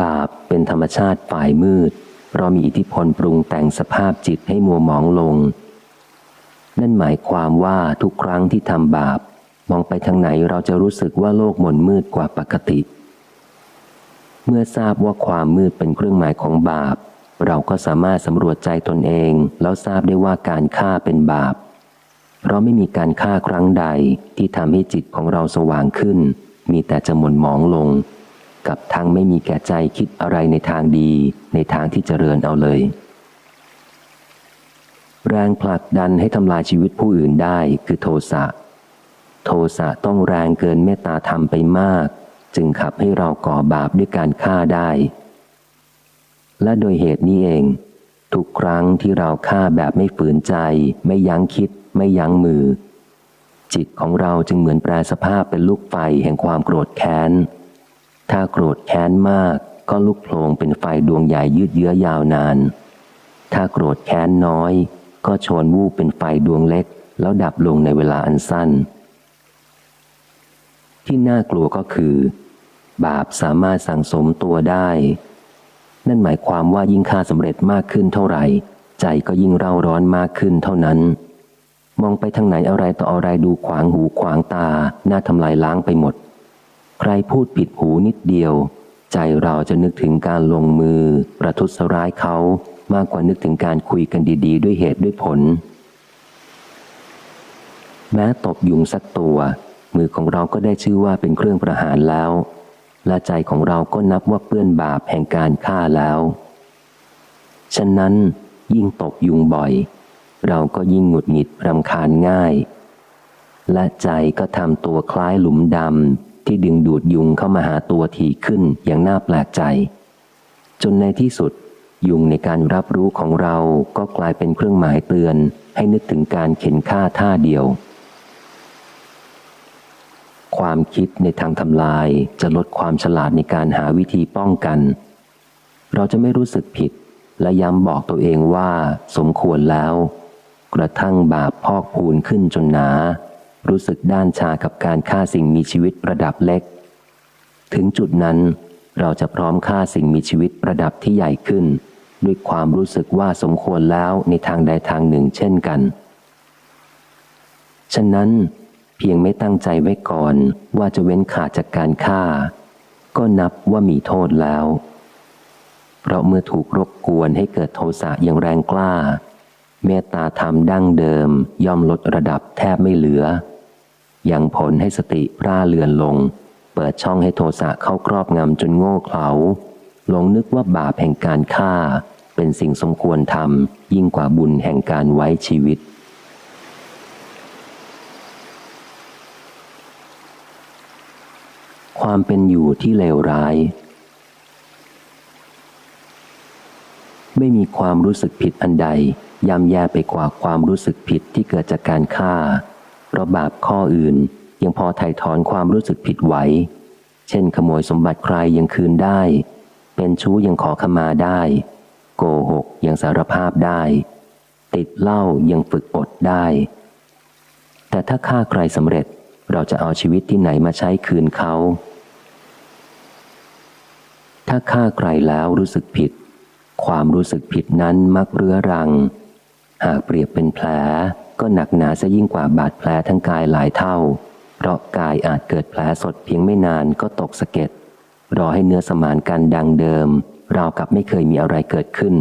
บาปเป็นธรรมชาติฝ่ายมืด เพราะมีอิทธิพลปรุงแต่งสภาพจิตให้มัวหมองลง นั่นหมายความว่าทุกครั้งที่ทำบาป มองไปทางไหนเราจะรู้สึกว่าโลกหม่นมืดกว่าปกติ เมื่อทราบว่าความมืดเป็นเครื่องหมายของบาป เราก็สามารถสำรวจใจตนเอง แล้วทราบได้ว่าการฆ่าเป็นบาป เพราะไม่มีการฆ่าครั้งใดที่ทำให้จิตของเราสว่างขึ้น มีแต่จะหม่นหมองลง กับทั้งไม่มีแก่ใจคิดอะไรในทางดีในทางที่เจริญเอาเลย แรงผลักดันให้ทำลายชีวิตผู้อื่นได้คือโทสะ โทสะต้องแรงเกินเมตตาธรรมไปมาก จึงขับให้เราก่อบาปด้วยการฆ่าได้ และโดยเหตุนี้เอง ทุกครั้งที่เราฆ่าแบบไม่ฝืนใจ ไม่ยั้งคิด ไม่ยั้งมือจิตของเราจึงเหมือนแปลสภาพเป็นลูกไฟแห่งความโกรธแค้น ถ้าโกรธแค้นมากก็ลุกโผลงเป็นไฟดวงใหญ่ยืดเยื้อยาวนาน ถ้าโกรธแค้นน้อย ก็โชนวูบเป็นไฟดวงเล็ก แล้วดับลงในเวลาอันสั้น ที่น่ากลัวก็คือ บาปสามารถสั่งสมตัวได้ นั่นหมายความว่ายิ่งฆ่าสำเร็จมากขึ้นเท่าไหร่ ใจก็ยิ่งเร่าร้อนมากขึ้นเท่านั้น มองไปทางไหนอะไรต่ออะไรดูขวางหูขวางตาน่าทำลายล้างไปหมด ใครพูดผิดหูนิดเดียว ใจเราจะนึกถึงการลงมือ ประทุษร้ายเขามากกว่านึกถึงการคุยกันดี ๆ ด้วยเหตุด้วยผล แม้ตบยุงสักตัว มือของเราก็ได้ชื่อว่าเป็นเครื่องประหารแล้ว และใจของเราก็นับว่าเปื้อนบาปแห่งการฆ่าแล้ว ฉะนั้น ยิ่งตบยุงบ่อย เราก็ยิ่งหงุดหงิดรำคาญง่าย และใจก็ทำตัวคล้ายหลุมดำ ที่ดึงดูดยุงเข้ามาหาตัวถี่ขึ้นอย่างน่าแปลกใจ จนในที่สุด ยุงในการรับรู้ของเราก็กลายเป็นเครื่องหมายเตือน ให้นึกถึงการเข็นฆ่าท่าเดียว ความคิดในทางทำลายจะลดความฉลาดในการหาวิธีป้องกัน เราจะไม่รู้สึกผิด และย้ำบอกตัวเองว่าสมควรแล้ว กระทั่งบาปพอกพูนขึ้นจนหนา รู้สึกด้านชากับการฆ่าสิ่งมีชีวิตระดับเล็ก ถึงจุดนั้นเราจะพร้อมฆ่าสิ่งมีชีวิตระดับที่ใหญ่ขึ้น ด้วยความรู้สึกว่าสมควรแล้วในทางใดทางหนึ่งเช่นกัน ฉะนั้น เพียงไม่ตั้งใจไว้ก่อนว่าจะเว้นขาดจากการฆ่า ก็นับว่ามีโทษแล้ว เพราะเมื่อถูกรบกวนให้เกิดโทสะอย่างแรงกล้า เมตตาธรรมดั้งเดิมย่อมลดระดับแทบไม่เหลือ ยังผลให้สติร่าเลือนลง เปิดช่องให้โทสะเข้าครอบงำจนโง่เขลาหลงนึกว่าบาปแห่งการฆ่า เป็นสิ่งสมควรทำยิ่งกว่าบุญแห่งการไว้ชีวิต ความเป็นอยู่ที่เลวร้าย ไม่มีความรู้สึกผิดอันใดย่ำแย่ไปกว่าความรู้สึกผิดที่เกิดจากการฆ่า เพราะบาปข้ออื่นยังพอไถ่ถอนความรู้สึกผิดไหว เช่น ขโมยสมบัติใครยังคืนได้ เป็นชู้ยังขอขมาได้ โกหกยังสารภาพได้ ติดเหล้ายังฝึกอดได้ แต่ถ้าฆ่าใครสำเร็จเราจะเอาชีวิตที่ไหนมาใช้คืนเขา ถ้าฆ่าใครแล้วรู้สึกผิด ความรู้สึกผิดนั้นมักเรื้อรัง หากเปรียบเป็นแผล ก็หนักหนาซะยิ่งกว่าบาดแผลทั้งกายหลายเท่า เพราะกายอาจเกิดแผลสดเพียงไม่นานก็ตกสะเก็ดรอให้เนื้อสมานกันดังเดิม ราวกับไม่เคยมีอะไรเกิดขึ้น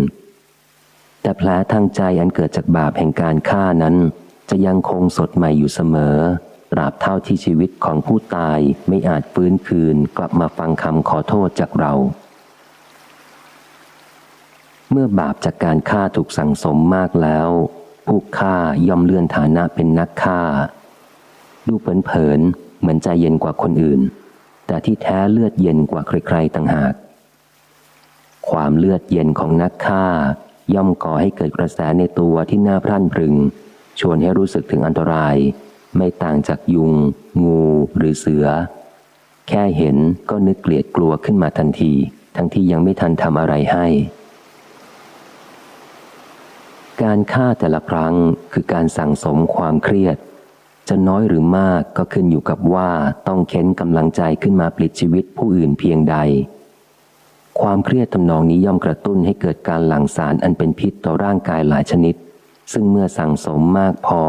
แต่แผลทางใจอันเกิดจากบาปแห่งการฆ่านั้น จะยังคงสดใหม่อยู่เสมอตราบเท่าที่ชีวิตของผู้ตายไม่อาจฟื้นคืนกลับมาฟังคำขอโทษจากเรา เมื่อบาปจากการฆ่าถูกสั่งสมมากแล้ว ผู้ฆ่าย่อมเลื่อนฐานะเป็นนักฆ่า ดูเผินๆเหมือนใจเย็นกว่าคนอื่น แต่ที่แท้เลือดเย็นกว่าใครๆต่างหาก ความเลือดเย็นของนักฆ่า ย่อมก่อให้เกิดกระแสในตัวที่น่าพรั่นพรึง ชวนให้รู้สึกถึงอันตราย ไม่ต่างจากยุง งูหรือเสือ แค่เห็นก็นึกเกลียดกลัวขึ้นมาทันที ทั้งที่ยังไม่ทันทำอะไรให้ การฆ่าแต่ละครั้งคือการสั่งสมความเครียด จะน้อยหรือมากก็ขึ้นอยู่กับว่าต้องเค้นกำลังใจขึ้นมาปลิดชีวิตผู้อื่นเพียงใด ความเครียดทำนองนี้ย่อมกระตุ้นให้เกิดการหลั่งสารอันเป็นพิษต่อร่างกายหลายชนิด ซึ่งเมื่อสั่งสมมากพอ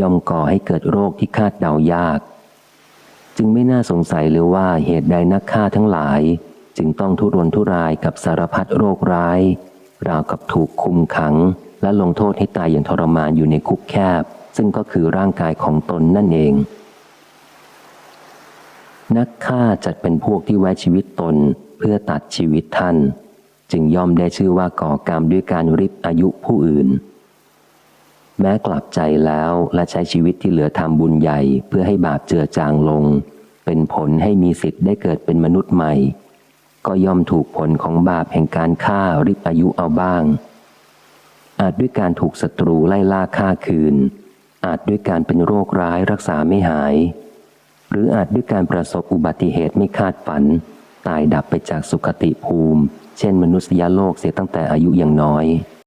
ย่อมก่อให้เกิดโรคที่คาดเดายาก จึงไม่น่าสงสัยเลยว่าเหตุใดนักฆ่าทั้งหลาย จึงต้องทุรนทุรายกับสารพัดโรคร้ายราวกับถูกคุมขัง และลงโทษให้ตายอย่างทรมานอยู่ในคุกแคบ ซึ่งก็คือร่างกายของตนนั่นเอง นักฆ่าจัดเป็นพวกที่ไว้ชีวิตตนเพื่อตัดชีวิตท่าน จึงย่อมได้ชื่อว่าก่อกรรมด้วยการริบอายุผู้อื่น แม้กลับใจแล้วและใช้ชีวิตที่เหลือทำบุญใหญ่ เพื่อให้บาปเจือจางลง เป็นผลให้มีสิทธิ์ได้เกิดเป็นมนุษย์ใหม่ ก็ย่อมถูกผลของบาปแห่งการฆ่าริบอายุเอาบ้าง อาจด้วยการถูกศัตรูไล่ล่าฆ่าคืน อาจด้วยการเป็นโรคร้ายรักษาไม่หาย หรืออาจด้วยการประสบอุบัติเหตุไม่คาดฝัน ตายดับไปจากสุขติภูมิ เช่นมนุษยโลกเสียตั้งแต่อายุยังน้อย